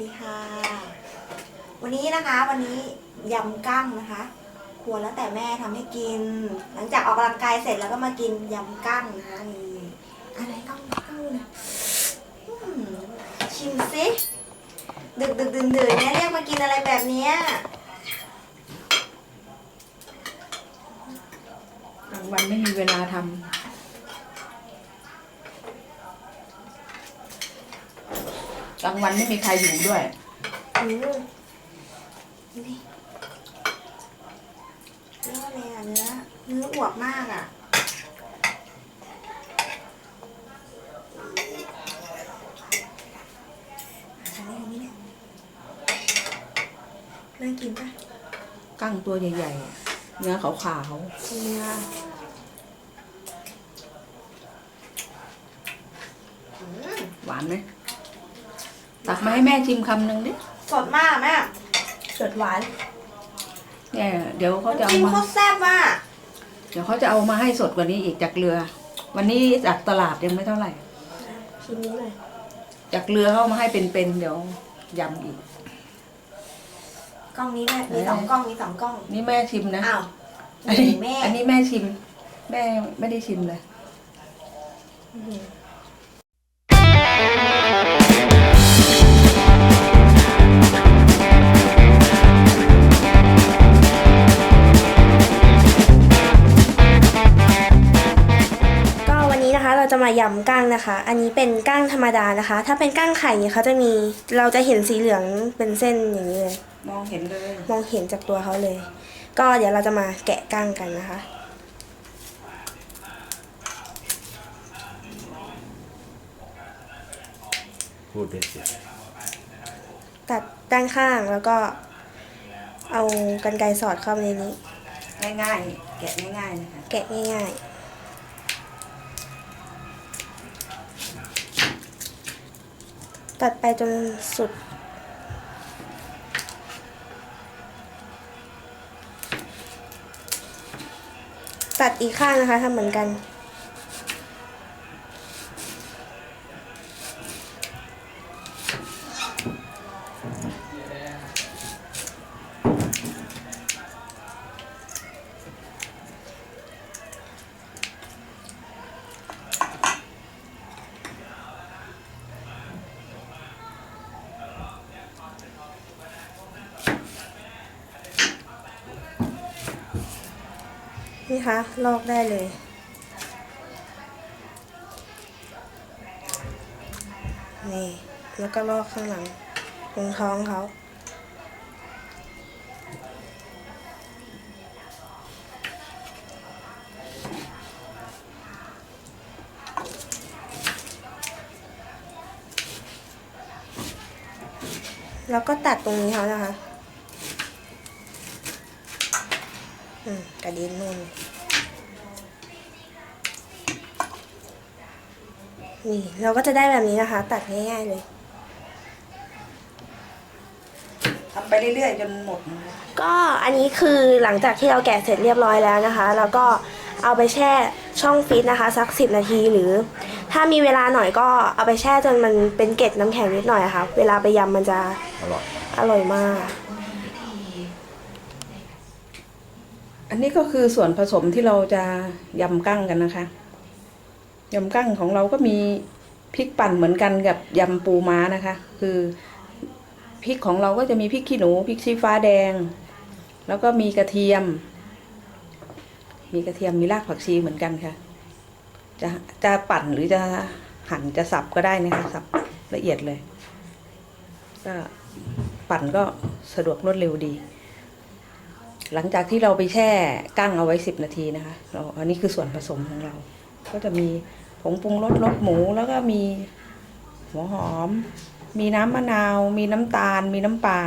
ดีค่ะ วันนี้นะคะวันนี้ยำกั้งนะคะครัวแล้วแต่แม่ทำให้กิน หลังจากออกกำลังกายเสร็จแล้วก็มากินยำกั้งนะคะนี่อะไรกั้งกั้งนะอืมชิมสิดึกดึกดื่นดื่นเนี่ยเรียกมากินอะไรแบบนี้กลางวันไม่มีเวลาทำ กลางวันไม่มีใครอยู่ด้วย อืมดูดิเนื้ออะไรอะเนื้อเนื้ออวบมากอะอันนี้อันนี้เนี่ยน่ากินปะกั้งตัวใหญ่ๆอะเนื้อขาวเนื้ออืมๆหวานไหม ตักมาให้แม่ชิมคำหนึ่งดิสดมากแม่สดหวานเนี่ยเดี๋ยวเขาจะน้ำเอาจิ้มมาโคตรแซ่บมากเดี๋ยวเขาจะเอามาให้สดกว่านี้อีกจากเรือ วันนี้จากตลาดยังไม่เท่าไหร่ ชิมนี้หน่อยจากเรือเขาเอามาให้เป็นๆเดี๋ยวยำอีก กล้องนี้ด้วยมีสองกล้องมีสองกล้องนี่แม่ชิมนะอ้าวอันนี้แม่อันนี้แม่ชิม แม่ไม่ได้ชิมเลย อื้อหือ จะมายำกั้งนะคะ อันนี้เป็นกั้งธรรมดานะคะ ถ้าเป็นกั้งไข่เนี่ยเขาจะมี เราจะเห็นสีเหลืองเป็นเส้นอย่างนี้เลย มองเห็นเลย มองเห็นจากตัวเขาเลย ก็เดี๋ยวเราจะมาแกะกั้งกันนะคะ พูดได้สิตัดด้านข้างแล้วก็ เอากันไกรสอดเข้าไปในนี้ ง่ายๆ แกะง่ายๆนะคะ แกะง่ายๆ ตัดไปจนสุด ตัดอีกข้างนะคะทำเหมือนกัน คะ ลอกได้เลย นี่ แล้วก็ลอกข้างหลังตรงท้องเขาแล้วก็ตัดตรงนี้เขานะคะ อืมกระเด็นนู่น นี่เราก็จะได้แบบนี้นะคะ ตัดง่ายๆเลยทำไปเรื่อยๆจนหมดนะคะก็อันนี้คือหลังจากที่เราแกะเสร็จเรียบร้อยแล้วนะคะแล้วก็เอาไปแช่ช่องฟรีซนะคะ สักสิบนาทีหรือ ถ้ามีเวลาหน่อยก็เอาไปแช่จนมันเป็นเกล็ดน้ำแข็งนิดหน่อยอะค่ะ เวลาไปยำมันจะอร่อย อร่อยมาก อันนี้ก็คือส่วนผสมที่เราจะยำกั้งกันนะคะ ยำกั้งของเราก็มีพริกปั่นเหมือนกันกับยำปูม้านะคะ คือพริกของเราก็จะมีพริกขี้หนูพริกชี้ฟ้าแดง แล้วก็มีกระเทียม มีกระเทียมมีรากผักชีเหมือนกันค่ะ จะจะปั่นหรือจะหั่นจะสับก็ได้นะคะสับละเอียดเลย ก็ปั่นก็สะดวกรวดเร็วดี หลังจากที่เราไปแช่กั้งเอาไว้สิบนาทีนะคะเราอันนี้คือส่วนผสมของเรา ก็จะมีผงปรุงรสรสหมูแล้วก็มีหัวหอม มีน้ำมะนาว มีน้ำตาล มีน้ำปลา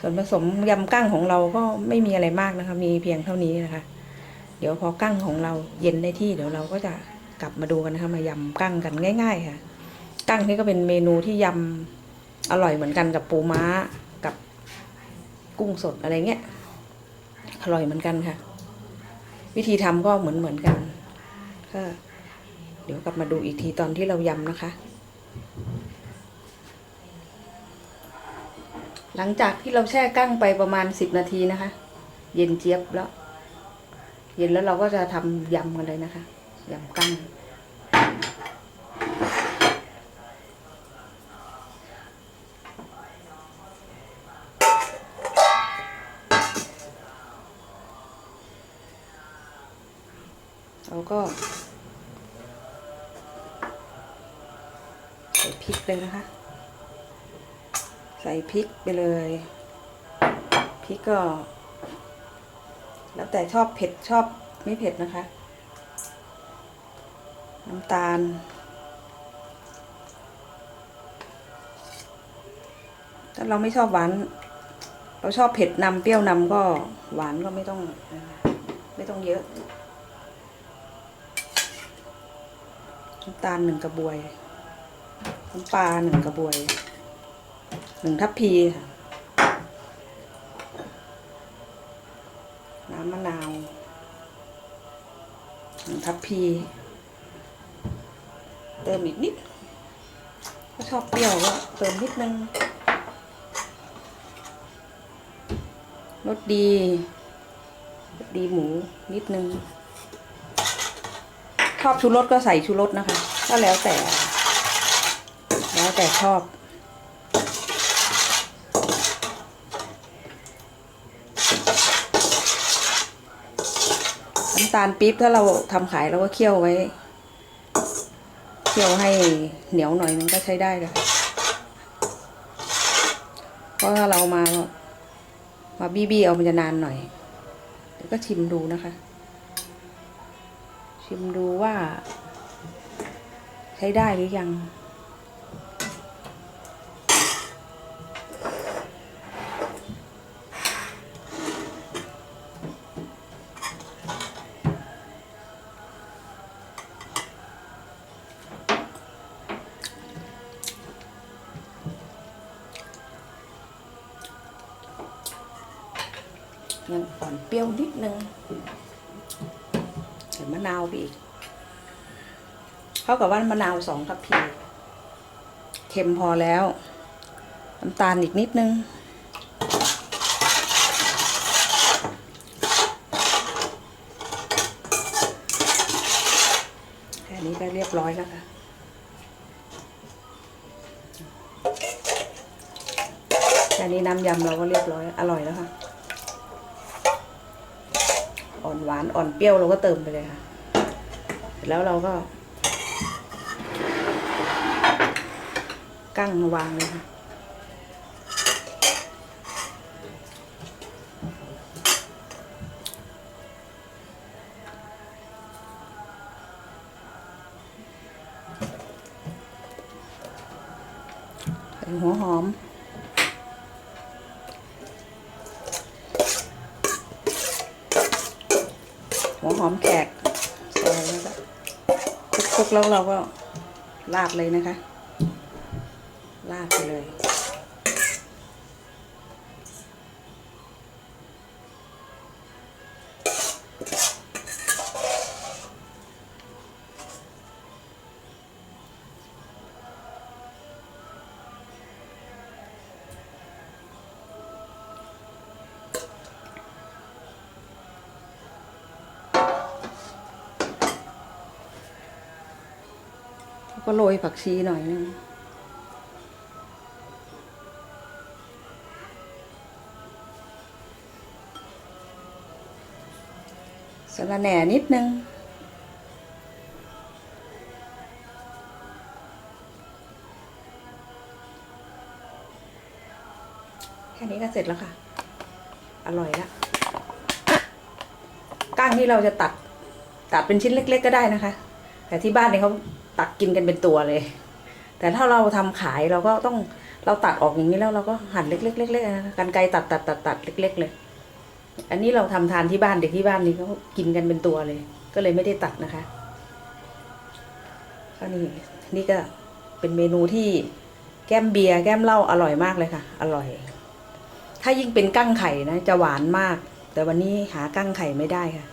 ส่วนผสมยำกั้งของเราก็ไม่มีอะไรมากนะคะ มีเพียงเท่านี้นะคะ เดี๋ยวพอกั้งของเราเย็นได้ที่เดี๋ยวเราก็จะกลับมาดูกันนะคะมายำกั้งกันง่าย ๆ ค่ะ กั้งนี่ก็เป็นเมนูที่ยำอร่อยเหมือนกันกับปูม้ากับกุ้งสดอะไรเงี้ยอร่อยเหมือนกันค่ะ วิธีทำก็เหมือนเหมือนกัน ค่ะ เดี๋ยวกลับมาดูอีกทีตอนที่เรายำนะคะ หลังจากที่เราแช่กั้งไปประมาณสิบนาทีนะคะ เย็นเจี๊ยบแล้ว เย็นแล้วเราก็จะทำยำกันเลยนะคะยำกั้ง เราก็ใส่พริกเลยนะคะ ใส่พริกไปเลยพริกก็ แล้วแต่ชอบเผ็ดชอบไม่เผ็ดนะคะ น้ำตาลถ้าเราไม่ชอบหวาน เราชอบเผ็ดนำเปรี้ยวนำก็หวานก็ไม่ต้อง ไม่ต้องเยอะ น้ำตาลหนึ่งกระบวยน้ำปลาหนึ่งกระบวยหนึ่งทัพพีค่ะน้ำมะนาวหนึ่งทัพพี เติมอีกนิดถ้าชอบเปรี้ยวก็เติมนิดนึงรสดีรสดีหมูนิดนึง ชอบชูรสก็ใส่ชูรสนะคะ ก็แล้วแต่ แล้วแต่ชอบ น้ำตาลปี๊บถ้าเราทำขายเราก็เคี่ยวไว้ เคี่ยวให้เหนียวหน่อยนึงก็ใช้ได้เลยเพราะถ้าเรามามาบี้บี้เอามันจะนานหน่อยเดี๋ยวก็ชิมดูนะคะ ชิมดูว่า ใช้ได้หรือยัง ยังอ่อนเปรี้ยวนิดนึง มะนาวไปอีกเท่ากับว่ามะนาวสองทัพพีเค็มพอแล้วน้ำตาลอีกนิดนึง แค่นี้ก็เรียบร้อยแล้วค่ะแค่นี้น้ำยำเราก็เรียบร้อย อร่อยแล้วค่ะ อ่อนหวานอ่อนเปรี้ยวเราก็เติมไปเลยค่ะแล้วเราก็กั้งมาวางเลยค่ะหัวหอม หอมแขกซอยแล้วก็คลุกๆแล้วเราก็ราดเลยนะคะ ราดไปเลย ก็โรยผักชีหน่อยนึงสะระแหน่นิดนึงแค่นี้ก็เสร็จแล้วค่ะ อร่อยละก้างที่เราจะตัด ตัดเป็นชิ้นเล็ก ๆ ก็ได้นะคะ แต่ที่บ้านเนี่ยเขา ตัดกินกันเป็นตัวเลย แต่ถ้าเราทำขายเราก็ต้องเราตัดออกอย่างนี้แล้วเราก็หั่นเล็กๆเล็กๆนะกันไกรตัดตัดตัดตัดเล็ก ๆ เลย อันนี้เราทำทานที่บ้านเด็กที่บ้านนี่เขากินกันเป็นตัวเลย ก็เลยไม่ได้ตัดนะคะก็นี่นี่ก็เป็นเมนูที่แก้มเบียร์แก้มเหล้าอร่อยมากเลยค่ะ อร่อย ถ้ายิ่งเป็นกั้งไข่นะ จะหวานมาก แต่วันนี้หากั้งไข่ไม่ได้ค่ะ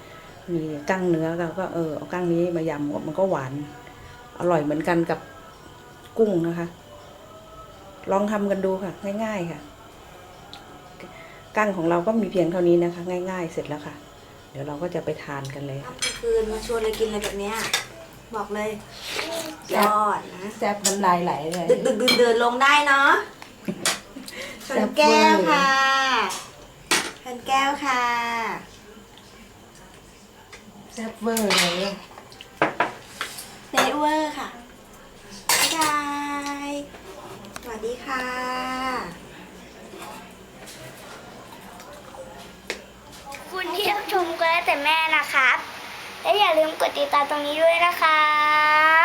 มีกั้งเนื้อก็ก็เออเอากั้งนี้มายำมันก็หวาน อร่อยเหมือนกันกับกุ้งนะคะ ลองทำกันดูค่ะ ง่าย ๆค่ะ กั้งของเราก็มีเพียงเท่านี้นะคะ ง่าย ๆ เสร็จแล้วค่ะ เดี๋ยวเราก็จะไปทานกันเลยค่ำกลางคืนมาชวนเลยกินอะไรแบบเนี้ยบอกเลยยอดนะ แซ่บน้ำลายไหลเลย ดึกดึกดื่นเดินลงได้เนาะชนแก้วค่ะชนแก้วค่ะ แซ่บเวอร์เลย เนเวอร์ค่ะบ๊ายบายสวัสดีค่ะคุณที่รับชมก็แล้วแต่แม่นะครับ และอย่าลืมกดติดตามตรงนี้ด้วยนะครับ